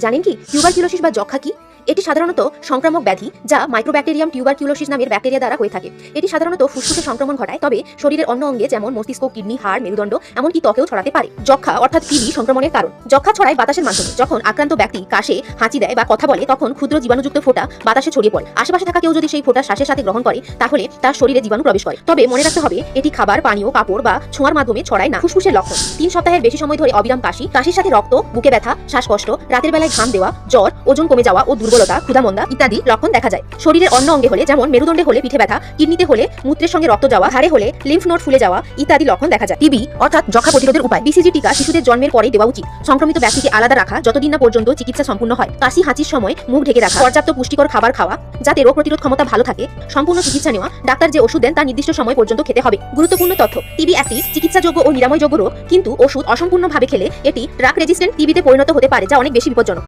জানেন কি? টিউবারকিউলোসিস বা যক্ষা কি? এটি সাধারণত সংক্রামক ব্যাধি, যা মাইক্রোব্যাকটেরিয়াম টিউবারকিউলোসিস নামের ব্যাকটেরিয়া দ্বারা হয়ে থাকে। এটি সাধারণত ফুসফুসে সংক্রমণ ঘটায়, তবে শরীরের অন্য অঙ্গে, যেমন মস্তিষ্ক, কিডনি, হাড়, মেরুদণ্ড, এমনকি ত্বকেও ছড়াতে পারে। যক্ষা অর্থাৎ টিবি সংক্রমণের কারণ। যক্ষা ছড়ায় বাতাসের মাধ্যমে। যখন আক্রান্ত ব্যক্তি কাশে, হাঁচি দেয় বা কথা বলে, তখন ক্ষুদ্র জীবাণুযুক্ত ফোঁটা বাতাসে ছড়িয়ে পড়ে। আশেপাশে থাকা কেউ যদি সেই ফোঁটা শ্বাসের সাথে গ্রহণ করে, তাহলে তার শরীরে জীবাণু প্রবেশ করে। তবে মনে রাখতে হবে, এটি খাবার, পানীয়, কাপড় বা ছোঁয়ার মাধ্যমে ছড়ায় না। ফুসফুসের লক্ষণ। তিন সপ্তাহের বেশি সময় ধরে অবিরাম কাশি, কাশির সাথে রক্ত, বুকে ব্যথা, শ্বাসকষ্ট, রাতের বেলায় ঘাম দেওয়া, জ্বর, ওজন কমে যাওয়া ও দুর্বলতা, ক্ষুধামন্দা ইত্যাদি লক্ষণ দেখা যায়। শরীরের অন্য অঙ্গে হলে, যেমন মেরুদণ্ডে হলে পিঠে ব্যথা, কিডনিতে হলে মূত্রের সঙ্গে রক্ত যাওয়া হাড়ে হলে লিম্ফ নোট ফুলে যাওয়া ইত্যাদি লক্ষণ দেখা যায়। টিবি অর্থাৎ যক্ষা প্রতিরোধের উপায়। বিসিজি টিকা শিশুদের জন্মের পরেই দেওয়া উচিত। সংক্রমিত ব্যক্তিকে আলাদা রাখা যতদিন না পর্যন্ত চিকিৎসা সম্পূর্ণ হয়। কাশি, হাঁচির সময় মুখ ঢেকে রাখা, পর্যাপ্ত পুষ্টিকর খাবার খাওয়া, যাতে রোগ প্রতিরোধ ক্ষমতা ভালো থাকে, সম্পূর্ণ চিকিৎসা নেওয়া, ডাক্তার যে ওষুধ দেন তার নির্দিষ্ট সময় পর্যন্ত খেতে হবে। গুরুত্বপূর্ণ তথ্য টিবি একটি চিকিৎসাযোগ্য ও নিরাময়যোগ্য রোগ, কিন্তু ওষুধ অসম্পূর্ণভাবে খেলে এটি ড্রাগ রেজিস্ট্যান্ট টিবিতে পরিণত হতে পারে, যা অনেক বেশি বিপজ্জনক।